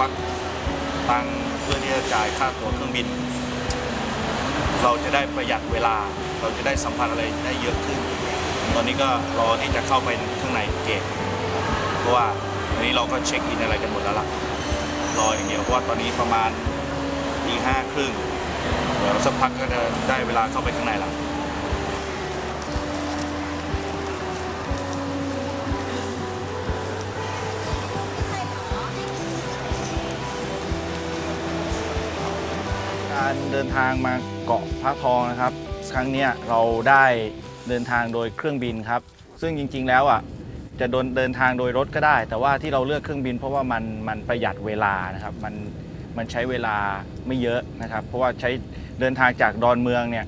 วักตังเพื่อที่จะจ่ายค่าตั๋วเครื่องบิน เราจะได้ประหยัดเวลา เราจะได้สัมผัสอะไรได้เยอะขึ้น ตอนนี้ก็รอที่จะเข้าไปข้างในเกตเพราะว่าวันนี้เราก็เช็คอินอะไรกันหมดแล้วล่ะรออย่างเดียวเพราะว่าตอนนี้ประมาณตีห้าครึ่งเดี๋ยวสักพักก็จะได้เวลาเข้าไปข้างในแล้ว การเดินทางมาเกาะพระทองนะครับ ครั้งนี้เราได้เดินทางโดยเครื่องบินครับ ซึ่งจริงๆแล้วอะจะเดินเดินทางโดยรถก็ได้ แต่ว่าที่เราเลือกเครื่องบิน เพราะว่ามันมันประหยัดเวลานะครับมันมันใช้เวลาไม่เยอะนะครับ เพราะว่าใช้เดินทางจากดอนเมืองเนี่ย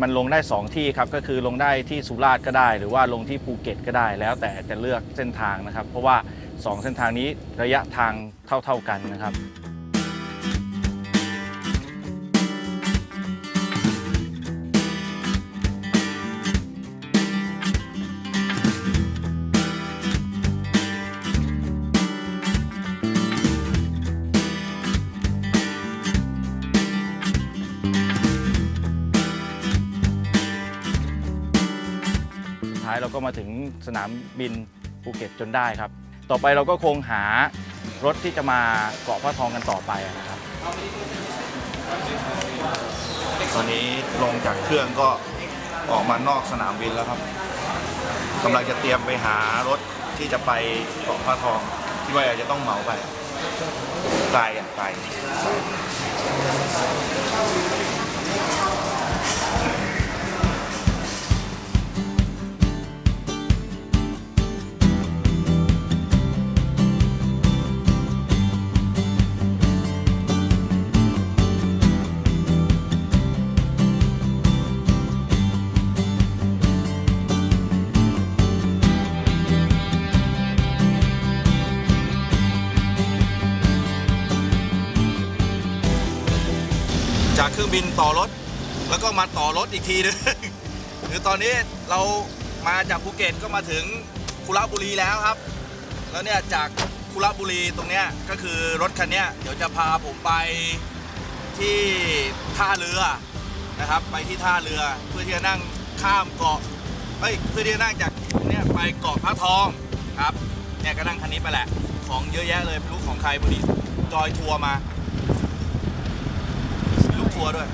มันลงได้ 2 ที่ครับก็คือลงได้ที่สุราษฎร์ก็ได้ หรือว่าลงที่ภูเก็ตก็ได้แล้วแต่จะเลือกเส้นทางนะครับ เพราะว่า 2 เส้นทางนี้ระยะทางเท่า ๆกันนะครับ สนามบินภูเก็ตจนได้ครับ ต่อไปเราก็คงหารถที่จะมาเกาะพระทองกันต่อไปนะครับ ตอนนี้ลงจากเครื่องก็ออกมานอกสนามบินแล้วครับกำลังจะเตรียมไปหารถที่จะไปเกาะพระทองที่ว่าอาจจะต้องเหมาไปไกลอะไกล บินต่อรถ แล้วก็มาต่อรถอีกทีนึงคือตอนนี้เรามาจากภูเก็ตก็มาถึงคุระบุรีแล้วครับ แล้วเนี่ยจากคุระบุรีตรงเนี้ยก็คือรถคันเนี้ยเดี๋ยวจะพาผมไปที่ท่าเรือนะครับ ไปที่ท่าเรือเพื่อที่จะนั่งข้ามเกาะเอ้ยเพื่อที่จะนั่งจากเนี่ยไปเกาะพระทองครับเนี่ยก็นั่งคันนี้ไปแหละ ของเยอะแยะเลยไม่รู้ของใครพอดีจอยทัวร์มาัวด้วย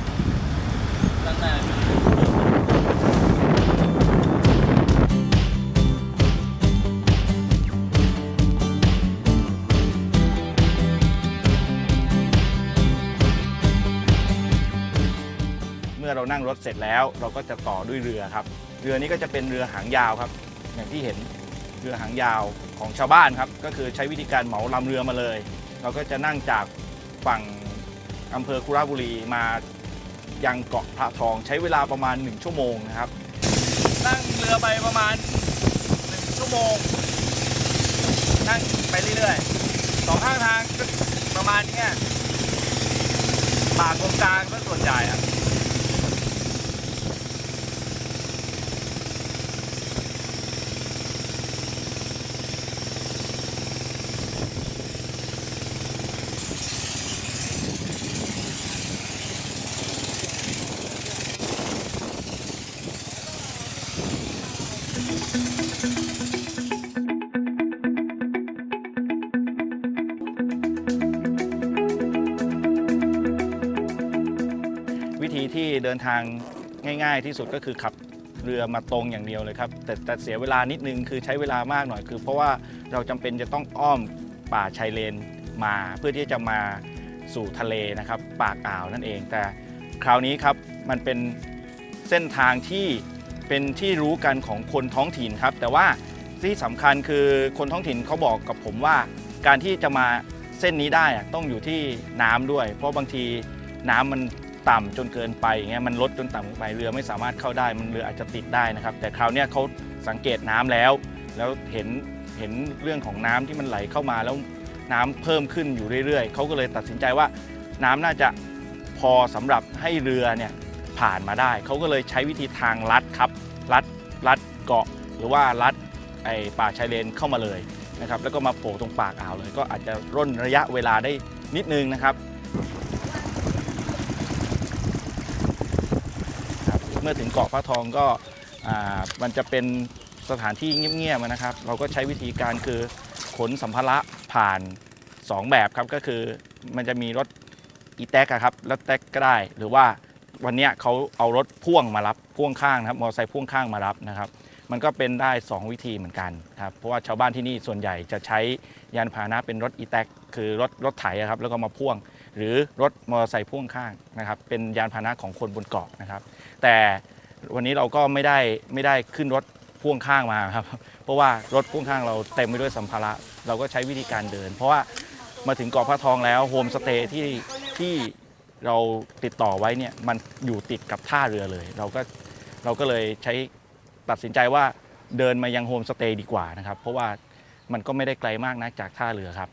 เมื่อเรานั่งรถเสร็จแล้ว เราก็จะต่อด้วยเรือครับ เรือนี้ก็จะเป็นเรือหางยาวครับ อย่างที่เห็นเรือหางยาวของชาวบ้านครับ ก็คือใช้วิธีการเหมาลำเรือมาเลย เราก็จะนั่งจากฝั่ง อำเภอคุระบุรีมายังเกาะพระทองใช้เวลาประมาณ 1 ชั่วโมงนะครับ นั่งเรือไปประมาณ 1 ชั่วโมง นั่งไปเรื่อยๆสองข้างทางประมาณนี้ป่าตรงกลางก็ส่วนใหญ่อะ ทางง่าย ๆ ที่สุดก็คือขับเรือมาตรงอย่างเดียวเลยครับแต่แต่เสียเวลานิดนึงคือใช้เวลามากหน่อยคือ เพราะว่าเราจำเป็นจะต้องอ้อมป่าชายเลนมาเพื่อที่จะมาสู่ทะเลนะครับ ปากอ่าวนั่นเอง แต่คราวนี้ครับมันเป็นเส้นทางที่เป็นที่รู้กันของคนท้องถิ่นครับ แต่ว่าที่สำคัญคือคนท้องถิ่นเขาบอกกับผมว่า การที่จะมาเส้นนี้ได้อะต้องอยู่ที่น้ำด้วย เพราะบางทีน้ำมัน ต่ำจนเกินไปอย่างเงี้ยมันลดจนต่ำลงไปเรือไม่สามารถเข้าได้มันเรืออาจจะติดได้นะครับ แต่คราวนี้เขาสังเกตน้ำแล้ว แล้วเห็นเห็นเรื่องของน้ำที่มันไหลเข้ามาแล้วน้ำเพิ่มขึ้นอยู่เรื่อยๆเขาก็เลยตัดสินใจว่าน้ำน่าจะพอสำหรับให้เรือเนี่ยผ่านมาได้ เขาก็เลยใช้วิธีทางลัดครับลัดลัดเกาะหรือว่าลัดไอป่าชายเลนเข้ามาเลยนะครับแล้วก็มาโผล่ตรงปากอ่าวเลย ก็อาจจะร่นระยะเวลาได้นิดนึงนะครับ ครับ เมื่อถึงเกาะพระทองก็มันจะเป็นสถานที่เงียบๆนะครับ เราก็ใช้วิธีการคือขนสัมภาระผ่าน 2 แบบครับก็คือมันจะมีรถอีแท็กครับรถแท็กก็ได้ หรือว่าวันนี้เขาเอารถพ่วงมารับพ่วงข้างนะครับมอเตอร์ไซค์พ่วงข้างมารับนะครับ มันก็เป็นได้ 2 วิธีเหมือนกันครับเพราะว่าชาวบ้านที่นี่ส่วนใหญ่จะใช้ยานพาหนะเป็นรถอีแท็กคือรถรถไถครับแล้วก็มาพ่วง หรือรถมอเตอร์ไซค์พ่วงข้างนะครับเป็นยานพาหนะของคนบนเกาะนะครับ แต่วันนี้เราก็ไม่ได้ไม่ได้ขึ้นรถพ่วงข้างมาครับ เพราะว่ารถพ่วงข้างเราเต็มไปด้วยสัมภาระ เราก็ใช้วิธีการเดิน เพราะว่ามาถึงเกาะพระทองแล้วโฮมสเตย์ที่ที่เราติดต่อไว้เนี่ยมันอยู่ติดกับท่าเรือเลย เราก็เราก็เลยใช้ตัดสินใจว่าเดินมายังโฮมสเตย์ดีกว่านะครับ เพราะว่ามันก็ไม่ได้ไกลมากนักจากท่าเรือครับ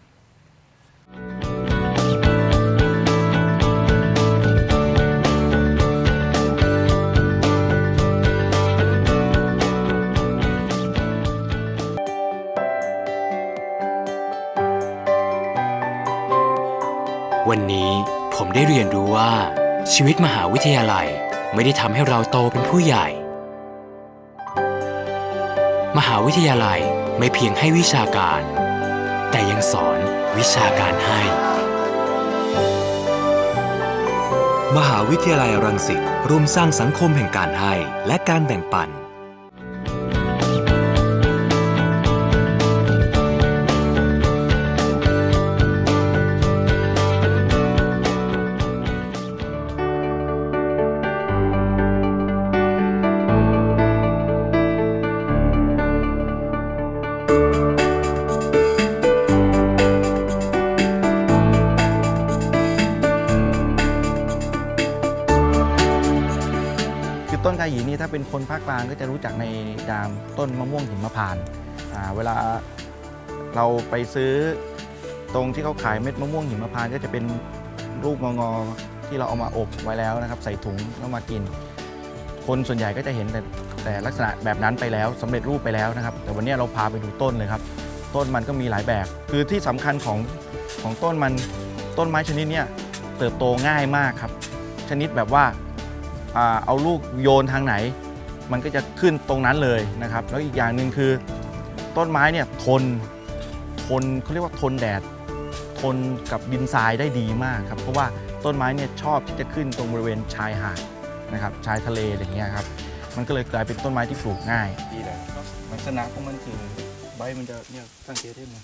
วันนี้ผมได้เรียนรู้ว่า ชีวิตมหาวิทยาลัยไม่ได้ทำให้เราโตเป็นผู้ใหญ่ มหาวิทยาลัยไม่เพียงให้วิชาการ แต่ยังสอนวิชาการให้ มหาวิทยาลัยรังสิตร่วมสร้างสังคมแห่งการให้และการแบ่งปัน ภาคกลางก็จะรู้จักในนามต้นมะม่วงหิมพานต์อ่าเวลาเราไปซื้อตรงที่เขาขายเม็ดมะม่วงหิมพานต์ก็จะเป็นรูปงอๆที่เราเอามาอบไว้แล้วนะครับ ใส่ถุงแล้วมากิน คนส่วนใหญ่ก็จะเห็นแต่แต่ลักษณะแบบนั้นไปแล้วสำเร็จรูปไปแล้วนะครับ แต่วันนี้เราพาไปดูต้นเลยครับ ต้นมันก็มีหลายแบบ คือที่สำคัญของของต้นมันต้นไม้ชนิดเนี้ยเติบโตง่ายมากครับ ชนิดแบบว่าอ่าเอาลูกโยนทางไหน มันก็จะขึ้นตรงนั้นเลยนะครับ แล้วอีกอย่างหนึ่งคือต้นไม้เนี่ยทนทนเขาเรียกว่าทนแดด ทนกับดินทรายได้ดีมากครับ เพราะว่าต้นไม้เนี่ยชอบที่จะขึ้นตรงบริเวณชายหาดนะครับชายทะเลอะไรอย่างเงี้ยครับ มันก็เลยกลายเป็นต้นไม้ที่ปลูกง่ายดีเลยลักษณะของมันคือใบมันจะเนี่ยสังเกตได้ไหม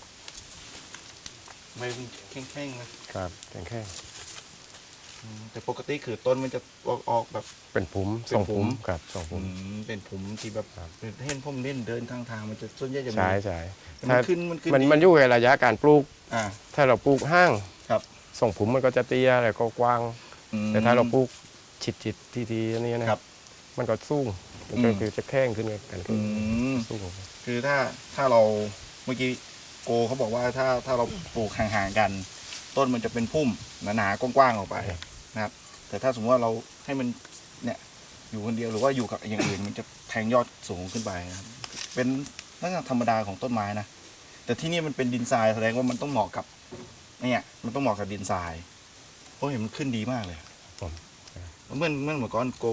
ใบมันแข็งๆนะครับแข็ง แค่อืมแต่ปกติคือต้นมันจะออกออกแบบ เป็นผุมเป็นส่งผุผุมมครับส่งผุผมมเป็นผมที่แบบครับ เห็นผมเล่นเดินทางทางมันจะส่วนใหญ่จะมีใช่ใช่แต่มันขึ้นมันขึ้นมันดีมันอยู่ในระยะการปลูก อ่า ถ้าเราปลูกห้างครับส่งผุมมันก็จะเตี้ยแล้วก็กว้าง อืม แต่ถ้าเราปลูกชิดชิดทีทีๆอันนี้นะครับ มันก็สูงมันก็อืมคือจะแข้งขึ้นกันอืมสูง คือถ้าถ้าเราเมื่อกี้โกเขาบอกว่าถ้าถ้าเราปลูกห่างๆกัน ต้นมันจะเป็นพุ่มหนาๆกว้างๆออกไป นะครับ แต่ถ้าสมมติว่าเราให้มันเนี่ยอยู่คนเดียวหรือว่าอยู่กับอย่างอื่น มันจะแทงยอดสูงขึ้นไปนะครับเป็นลักษณะธรรมดาของต้นไม้นะแต่ที่นี่มันเป็นดินทรายแสดงว่ามันต้องเหมาะกับเนี่ยมันต้องเหมาะกับดินทรายเพราะเห็นมันขึ้นดีมากเลยผมเมื่อเมื่อเมื่อก่อนโก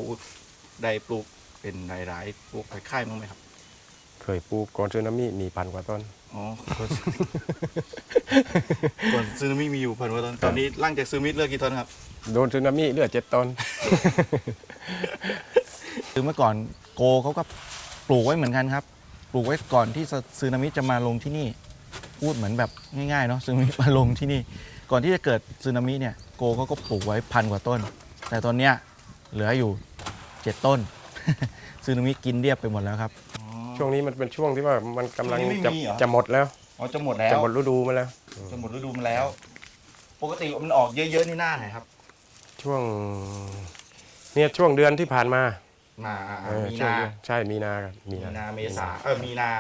ได้ปลูกเป็นหลายๆปลูกคล้ายๆมั้างไหมครับ เคยปลูกก่อนสึนามิมีพันกว่าต้น อ๋อก่อนซึนามิมีอยู่พันกว่าต้นตอนนี้ร่างจากซึนามิเหลือกกี่ต้นครับ โดนสึนามิเหลือดเจ็ดต้นคือเมื่อก่อนโกเขาก็ปลูกไว้เหมือนกันครับ ปลูกไว้ก่อนที่ซึนามิจะมาลงที่นี่ พูดเหมือนแบบง่ายๆเนาะซึนามิมาลงที่นี่ ก่อนที่จะเกิดซึนามิเนี่ยโกเขาก็ปลูกไว้พันกว่าต้น แต่ตอนเนี้ยเหลืออยู่เจ็ดต้นซึนามิกินเรียบไปหมดแล้วครับ ช่วงนี้มันเป็นช่วงที่ว่ามันกำลังช่วงนี้จะไม่มีเหรอ จะหมดแล้ว อ๋อจะหมดแล้วจะหมดฤดูมาแล้ว จะหมดฤดูมาแล้ว ปกติมันออกเยอะๆนี่หน้าไหนครับ ช่วง เนี่ยช่วงเดือนที่ผ่านมามาอ่าเออมีช่วงนาเดือนใช่มีนาครับมีมีนานาเมษาเออมีนา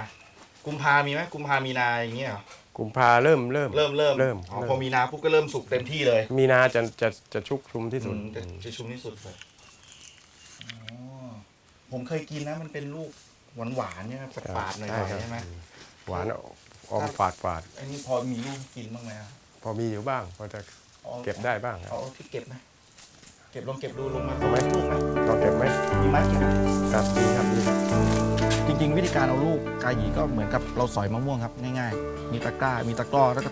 กุมภามีไหมกุมภามีนาอย่างเงี้ยเหรอกุมภาเริ่มเริ่ม เริ่มเริ่มเริ่มอ๋อเริ่ม พอมีนาปุ๊บก็เริ่มสุกเต็มที่เลยมีนาจะจะจะชุกชุมที่สุดอืมจะจะชุ่มที่สุดเลยอ๋อผมเคยกินนะมันเป็นลูก หวานหวานๆเนี่ยฝาดๆหน่อยใช่ครับๆใช่ไหมหวานออมฝาดฝาดอันนี้พอมีลูกกินบ้างไหมอะพอมีอยู่บ้าง พอจะอาเก็บได้บ้างครับเอาที่เก็บไหมเก็บลองเก็บดูลงมาเอาไหมลูกไหมลองเก็บไหมมีไม้เก็บไหมครับดีครับดีครับจริง ๆ วิธีการเอาลูกกาหยีก็เหมือนกับเราสอยมะม่วงครับง่ายๆ มีตะกร้ามีตะกร้อแล้วก็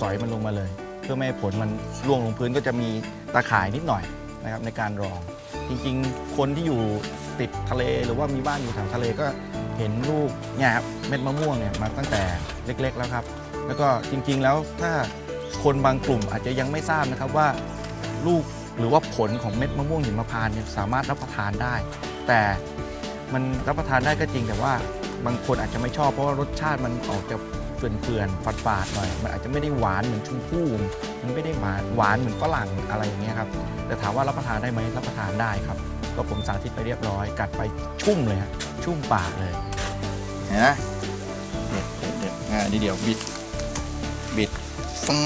สอยมันลงมาเลย เพื่อไม่ให้ผลมันร่วงลงพื้นก็จะมีตาข่ายนิดหน่อยนะครับในการรอง จริงๆ คนที่อยู่ ติดทะเลหรือว่ามีบ้านอยู่แถวทะเลก็เห็นลูกเนี่ยครับเม็ดมะม่วงเนี่ยมาตั้งแต่เล็กๆแล้วครับ แล้วก็จริงๆแล้วถ้าคนบางกลุ่มอาจจะยังไม่ทราบนะครับว่าลูกหรือว่าผลของเม็ดมะม่วงหิมพานต์เนี่ยสามารถรับประทานได้ แต่มันรับประทานได้ก็จริงแต่ว่าบางคนอาจจะไม่ชอบเพราะว่ารสชาติมันออกจะเฟื่อนๆฝาดๆหน่อย มันอาจจะไม่ได้หวานเหมือนชมพู่มันไม่ได้หวานหวานเหมือนฝรั่งอะไรอย่างเงี้ยครับแต่ถามว่ารับประทานได้ไหมรับประทานได้ครับ ก็ผมสาธิตไปเรียบร้อย กัดไปชุ่มเลยฮะชุ่มปากเลยเห็นไหมเด็ดเด็ดเด็ดง่ายนิดเดียวบิดบิดฟั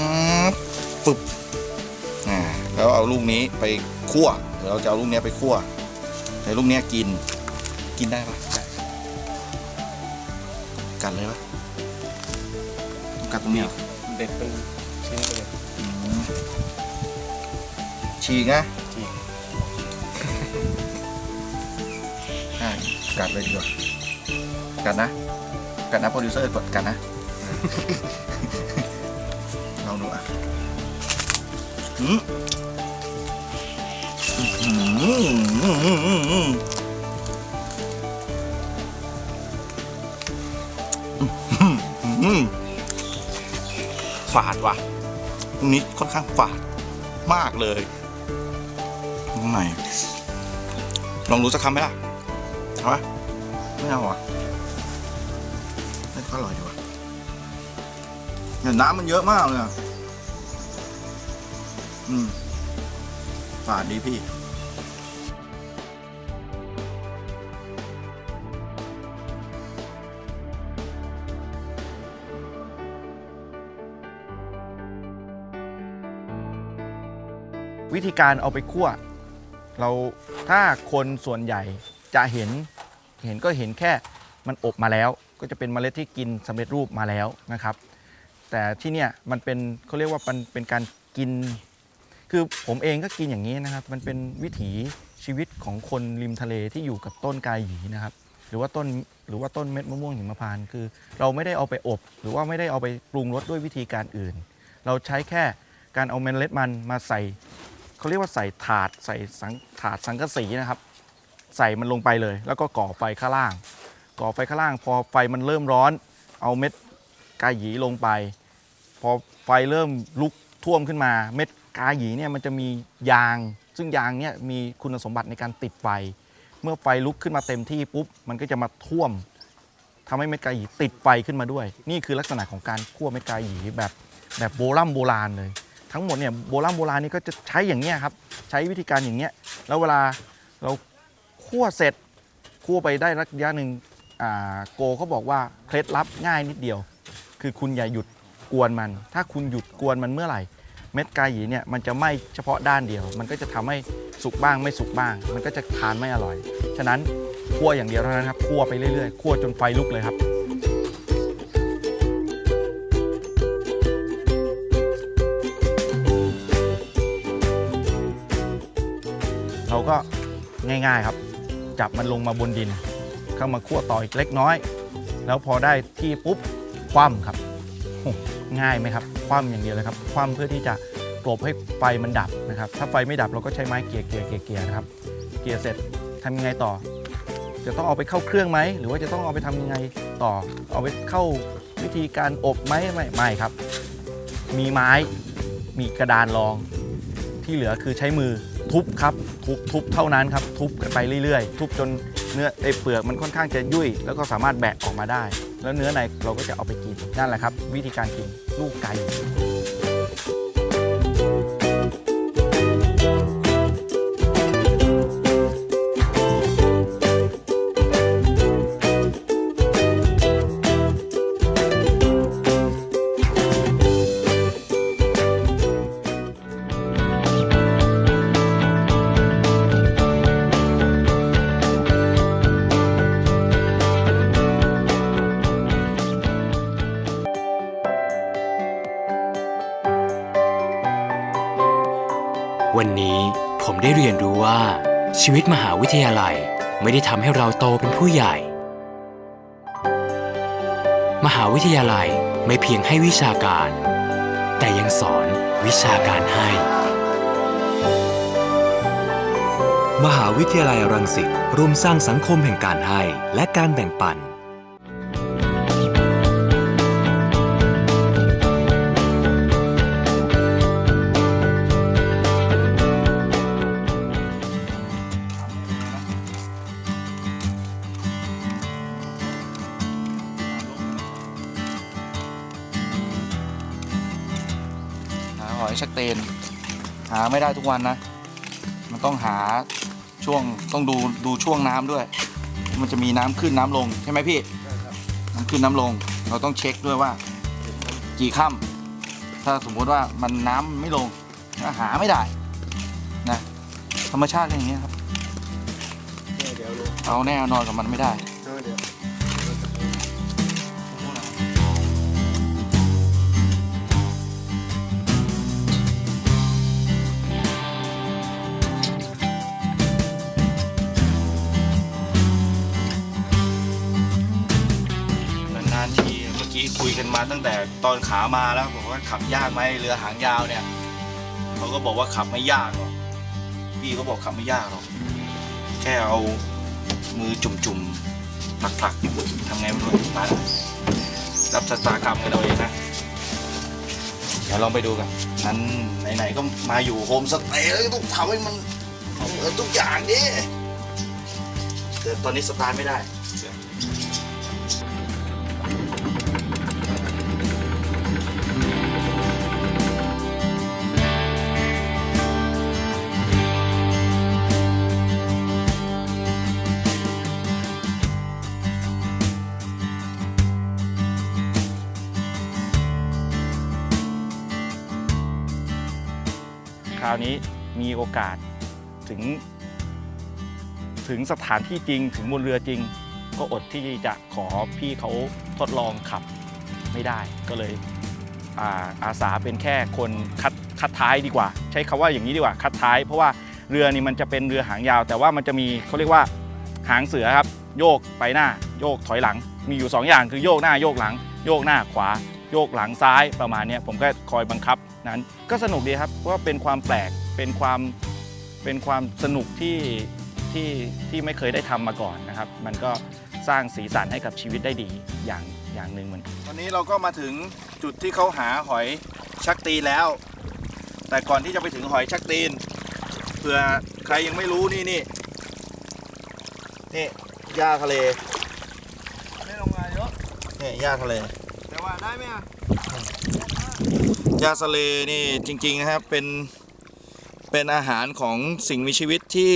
บฟึบอ่าแล้วเอาลูกนี้ไปคั่วเดี๋ยวเราจะเอาลูกเนี้ยไปคั่วแต่ลูกเนี้ยกินกินได้ปะกัดเลยปะกัดตรงนี้เหรอเด็ดเป็นชิ้นไปเลยอืมฉีกนะ กัดเลยดีกว่ากัดนะกัดนะโปรดิวเซอร์กดกัดนะลองดูอะฝาดว่ะนี้ค่อนข้างฝาดมากเลยไหนลองรู้สักคำไหมล่ะ เอาปะไม่เอาอะไม่ค่อยอร่อยดีว่ะเนี่ยน้ำมันเยอะมากเลยอะอืมฝาดดีพี่วิธีการเอาไปคั่ว เราถ้าคนส่วนใหญ่ จะเห็นเห็นก็เห็นแค่มันอบมาแล้ว ก็จะเป็นเมล็ดที่กินสำเร็จรูปมาแล้วนะครับ แต่ที่เนี่ยมันเป็นเขาเรียกว่ามันเป็นการกิน คือผมเองก็กินอย่างนี้นะครับ มันเป็นวิถีชีวิตของคนริมทะเลที่อยู่กับต้นกายหยีนะครับ หรือว่าต้นหรือว่าต้นเม็ดมะม่วงหิมพานต์คือ เราไม่ได้เอาไปอบ หรือว่าไม่ได้เอาไปปรุงรสด้วยวิธีการอื่น เราใช้แค่การเอาเมล็ดมันมาใส่เขาเรียกว่าใส่ถาดใส่สังถาดสังกะสีนะครับ ใส่มันลงไปเลย แล้วก็ก่อไฟข้างล่าง ก่อไฟข้างล่าง พอไฟมันเริ่มร้อน เอาเม็ดกาหยีลงไป พอไฟเริ่มลุกท่วมขึ้นมา เม็ดกาหยีเนี่ยมันจะมียาง ซึ่งยางเนี่ยมีคุณสมบัติในการติดไฟ เมื่อไฟลุกขึ้นมาเต็มที่ปุ๊บมันก็จะมาท่วมทำให้เม็ดกาหยีติดไฟขึ้นมาด้วย นี่คือลักษณะของการคั่วเม็ดกาหยีแบบแบบโบราณโบราณเลย ทั้งหมดเนี่ยโบราณโบราณนี่ก็จะใช้อย่างเงี้ยครับใช้วิธีการอย่างเงี้ยแล้วเวลาเรา คั่วเสร็จคั่วไปได้ระยะหนึ่งอ่าโกเขาบอกว่าเคล็ดลับง่ายนิดเดียว คือคุณอย่าหยุดกวนมัน ถ้าคุณหยุดกวนมันเมื่อไหร่ เม็ดกาหยีเนี่ยมันจะไหม้เฉพาะด้านเดียว มันก็จะทำให้สุกบ้างไม่สุกบ้าง มันก็จะทานไม่อร่อย ฉะนั้นคั่วอย่างเดียวเท่านั้นครับคั่วไปเรื่อยๆคั่วจนไฟลุกเลยครับเราก็ง่ายๆครับ จับมันลงมาบนดิน เข้ามาคั่วต่ออีกเล็กน้อย แล้วพอได้ที่ปุ๊บคว่ำครับ ง่ายไหมครับ คว่ำอย่างเดียวเลยครับ คว่ำเพื่อที่จะกลบให้ไฟมันดับนะครับ ถ้าไฟไม่ดับเราก็ใช้ไม้เกี่ยเกี่ยเกี่ยเกี่ยนะครับ เกี่ยเสร็จทำยังไงต่อ จะต้องเอาไปเข้าเครื่องไหม หรือว่าจะต้องเอาไปทำยังไงต่อ เอาไปเข้าวิธีการอบไหมไม่ไม่ครับ มีไม้ มีกระดานรอง ที่เหลือคือใช้มือทุบครับ ทุบทุบเท่านั้นครับ ทุบกันไปเรื่อยๆ ทุบจนเนื้อไอเปลือกมันค่อนข้างจะยุ่ย แล้วก็สามารถแบะออกมาได้ แล้วเนื้อในเราก็จะเอาไปกินนั่นแหละครับ วิธีการกินลูกไก่ ชีวิตมหาวิทยาลัยไม่ได้ทำให้เราโตเป็นผู้ใหญ่ มหาวิทยาลัยไม่เพียงให้วิชาการ แต่ยังสอนวิชาการให้ มหาวิทยาลัยรังสิตร่วมสร้างสังคมแห่งการให้และการแบ่งปัน ไม่ได้ทุกวันนะ มันต้องหาช่วงต้องดูดูช่วงน้ำด้วย มันจะมีน้ำขึ้นน้ำลงใช่ไหมพี่น้ำขึ้นน้ำลง เราต้องเช็คด้วยว่า กี่ค่ำถ้าสมมุติว่ามันน้ำไม่ลงก็หาไม่ได้นะธรรมชาติเป็นอย่างนี้ยครับเอาแน่เอานอนกับมันไม่ได้ กันมาตั้งแต่ตอนขามาแล้วบอกว่าขับยากไหมเรือหางยาวเนี่ยเขาก็บอกว่าขับไม่ยากหรอกพี่ก็บอกขับไม่ยากหรอกแค่เอามือจุ่มๆผลักๆทำไงไม่รู้มาแล้วรับชะตากรรมกันเราเองนะเดี๋ยวลองไปดูกันนั้นไหนๆก็มาอยู่โฮมสเตย์แล้วต้องทำให้มันเหมือนทุกอย่างดิแต่ตอนนี้สตาร์ทไม่ได้าวนี้มีโอกาสถึง ถึงสถานที่จริง ถึงบนเรือจริง ก็อดที่จะขอพี่เขาทดลองขับไม่ได้ก็เลยอาอาสาเป็นแค่คนคัดคัดท้ายดีกว่า ใช้คำว่าอย่างนี้ดีกว่าคัดท้าย เพราะว่าเรือนี่มันจะเป็นเรือหางยาว แต่ว่ามันจะมีเขาเรียกว่าหางเสือครับ โยกไปหน้า โยกถอยหลัง มีอยู่สองอย่างคือโยกหน้าโยกหลัง โยกหน้าขวา โยกหลังซ้ายประมาณเนี้ยผมก็คอยบังคับนั้น ก็สนุกดีครับเพราะว่าเป็นความแปลกเป็นความเป็นความสนุกที่ที่ที่ไม่เคยได้ทำมาก่อนนะครับ มันก็สร้างสีสันให้กับชีวิตได้ดีอย่างอย่างหนึ่งเหมือนกันตอนนี้เราก็มาถึงจุดที่เขาหาหอยชักตีนแล้ว แต่ก่อนที่จะไปถึงหอยชักตีนเผื่อใครยังไม่รู้นี่นี่นี่หญ้าทะเลไม่ลงมาเยอะนี่หญ้าทะเลแต่ ว่าได้ไหมอะหญ้าทะเลนี่จริงๆนะครับเป็นเป็นอาหารของสิ่งมีชีวิตที่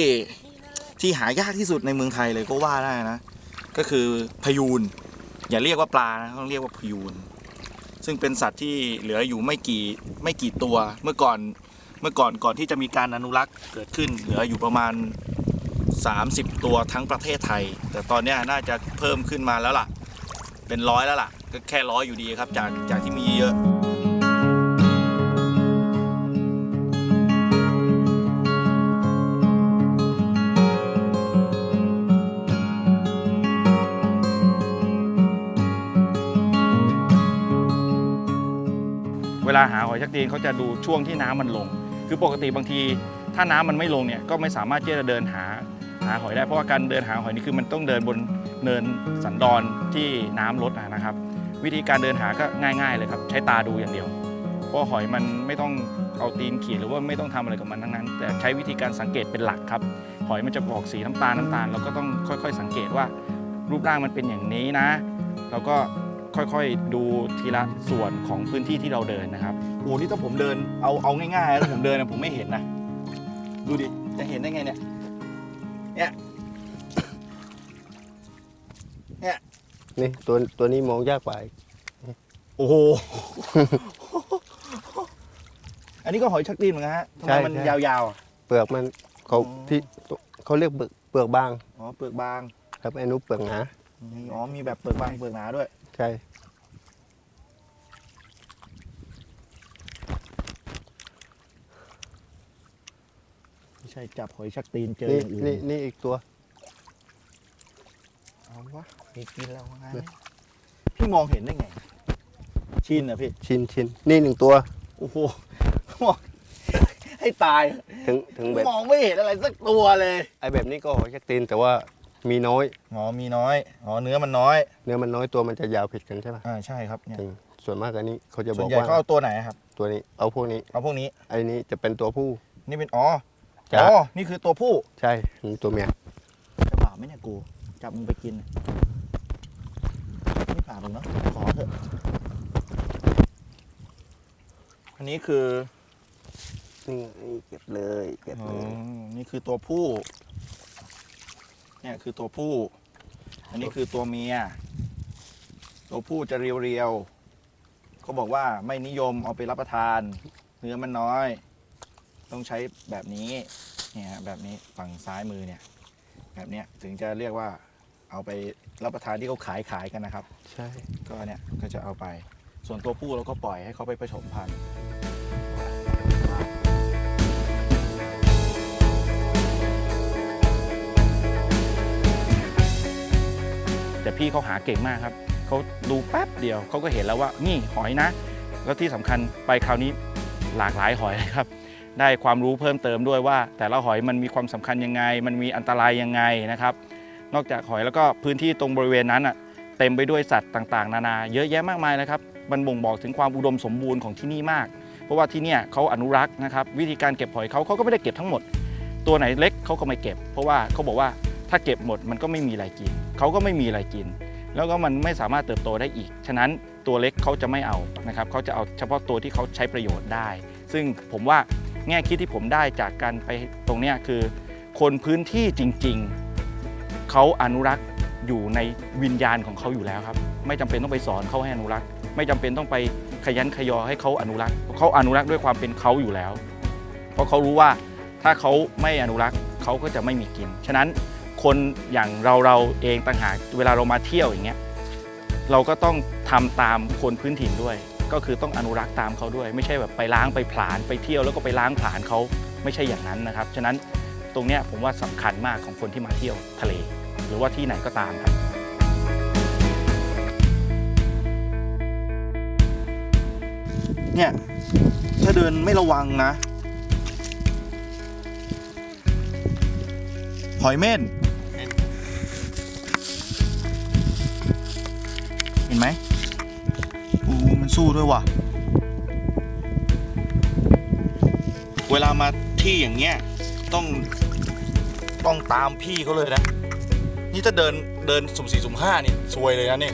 ที่หายากที่สุดในเมืองไทยเลยก็ว่าได้นะ ก็คือพยูนอย่าเรียกว่าปลานะต้องเรียกว่าพยูนซึ่งเป็นสัตว์ที่เหลืออยู่ไม่กี่ไม่กี่ตัวเมื่อก่อนเมื่อก่อนก่อนที่จะมีการอนุรักษ์เกิดขึ้นเหลืออยู่ประมาณ 30 ตัวทั้งประเทศไทย แต่ตอนนี้น่าจะเพิ่มขึ้นมาแล้วล่ะ เป็นร้อยแล้วล่ะ ก็แค่ร้อยอยู่ดีครับ จากจากที่มีเยอะเวลาหาหอยชักตีนเขาจะดูช่วงที่น้ำมันลง คือปกติบางที ถ้าน้ำมันไม่ลงเนี่ยก็ไม่สามารถที่จะเดินหาหาหอยได้ เพราะว่าการเดินหาหอยนี่คือมันต้องเดินบนเนินสันดอนที่น้ำลดนะครับ วิธีการเดินหาก็ง่าย ๆ เลยครับ ใช้ตาดูอย่างเดียว เพราะหอยมันไม่ต้องเอาตีนขีดหรือว่าไม่ต้องทำอะไรกับมันทั้งนั้น แต่ใช้วิธีการสังเกตเป็นหลักครับ หอยมันจะออกสีน้ำตาลน้ำตาลเราก็ต้องค่อย ๆ สังเกตว่า รูปร่างมันเป็นอย่างนี้นะ เราก็ค่อยๆดูทีละส่วนของพื้นที่ที่เราเดินนะครับโอ้นี่ถ้าผมเดินเอาเอาง่ายๆถ้าผมเดินนะผมไม่เห็นนะ ดูดิจะเห็นได้ไงเนี่ยเนี่ย นี่ตัวตัวนี้มองยากกว่าอีกโอ้โห อันนี้ก็หอยชักตีนเหมือนกันฮะทำไมมันยาวๆอะ เปลือกมันเขาอ๋อ ที่เขาเรียกเปลือกเปลือกบาง อ๋อเปลือกบาง ครับไอ้นุเปลือกหนาอ๋อมีแบบเปลือกบางเปลือกหนาด้วย ใช่ไม่ใช่จับหอยชักตีนเจอนี่อย่างอื่นนี่นี่อีกตัว เอาวะมีกินแล้วว่างั้นพี่มองเห็นได้ไง ชินเหรอะพี่ ชินชินนี่หนึ่งตัว โอ้โหมองให้ตาย ถึงถึงแบบมองไม่เห็นอะไรสักตัวเลย ไอ้แบบนี้ก็หอยชักตีนแต่ว่ามีน้อย อ๋อ มีน้อย อ๋อ เนื้อมันน้อย เนื้อมันน้อยตัวมันจะยาวผิดกันใช่ปะอ่า ใช่ครับเนี่ยจริงส่วนมากอันนี้เขาจะบส่วอนกใหญ่ว่าเขาเอาตัวไหนครับ ตัวนี้ เอาพวกนี้ เอาพวกนี้ ไอ้นี้จะเป็นตัวผู้ นี่เป็น อ๋อจ้ะอ๋อ นี่คือตัวผู้ ใช่นี่ตัวเมีย จะบาปไหมเนี่ยกู จับมึงไปกิน ไม่บาปหรอกเนาะขอเถอะ อันนี้คือนี่เก็บเลยเก็บอ๋เลอยนี่คือตัวผู้ เนี่ยคือตัวผู้ อันนี้คือตัวเมีย ตัวผู้จะเรียวๆเขาบอกว่าไม่นิยมเอาไปรับประทาน เนื้อมันน้อย ต้องใช้แบบนี้ เนี่ยฮะแบบนี้ฝั่งซ้ายมือเนี่ย แบบเนี้ยถึงจะเรียกว่า เอาไปรับประทานที่เขาขายขายกันนะครับ ใช่ ก็เนี่ยก็จะเอาไป ส่วนตัวผู้เราก็ปล่อยให้เขาไปผสมพันธุ์แต่พี่เขาหาเก่งมากครับเขาดูแป๊บเดียวเขาก็เห็นแล้วว่านี่หอยนะ แล้วที่สำคัญไปคราวนี้หลากหลายหอยเลยครับ ได้ความรู้เพิ่มเติมด้วยว่า แต่ละหอยมันมีความสำคัญยังไง มันมีอันตรายยังไงนะครับ นอกจากหอยแล้วก็พื้นที่ตรงบริเวณนั้นอะเต็มไปด้วยสัตว์ต่างๆ นานา เยอะแยะมากมายเลยครับมันบ่งบอกถึงความอุดมสมบูรณ์ของที่นี่มาก เพราะว่าที่เนี่ยเขาอนุรักษ์นะครับวิธีการเก็บหอยเขาเขาก็ไม่ได้เก็บทั้งหมด ตัวไหนเล็กเขาก็ไม่เก็บ เพราะว่าเขาบอกว่าถ้าเก็บหมดมันก็ไม่มีอะไรกินเขาก็ไม่มีอะไรกิน แล้วก็มันไม่สามารถเติบโตได้อีก ฉะนั้นตัวเล็กเขาจะไม่เอานะครับเขาจะเอาเฉพาะตัวที่เขาใช้ประโยชน์ได้ ซึ่งผมว่าแง่คิดที่ผมได้จากการไปตรงนี้คือ คนพื้นที่จริง ๆ เขาอนุรักษ์อยู่ในวิญญาณของเขาอยู่แล้วครับ ไม่จำเป็นต้องไปสอนเขาให้อนุรักษ์ ไม่จำเป็นต้องไปขยันขยอให้เขาอนุรักษ์เขาอนุรักษ์ด้วยความเป็นเขาอยู่แล้ว เพราะเขารู้ว่าถ้าเขาไม่อนุรักษ์เขาก็จะไม่มีกิน ฉะนั้นคนอย่างเราเราเองต่างหากเวลาเรามาเที่ยวอย่างเงี้ยเราก็ต้องทำตามคนพื้นถิ่นด้วย ก็คือต้องอนุรักษ์ตามเขาด้วย ไม่ใช่แบบไปล้างไปผลาญไปเที่ยวแล้วก็ไปล้างผลาญเขาไม่ใช่อย่างนั้นนะครับ ฉะนั้น ตรงนี้ผมว่าสำคัญมากของคนที่มาเที่ยวทะเล หรือว่าที่ไหนก็ตามครับเนี่ยถ้าเดินไม่ระวังนะ หอยเม่น เห็นไหมอู้มันสู้ด้วยว่ะ เวลามาที่อย่างเงี้ย ต้อง ต้องตามพี่เขาเลยนะ นี่ถ้าเดินเดินสุ่มสี่สุ่มห้านี่ซวยเลยนะนี่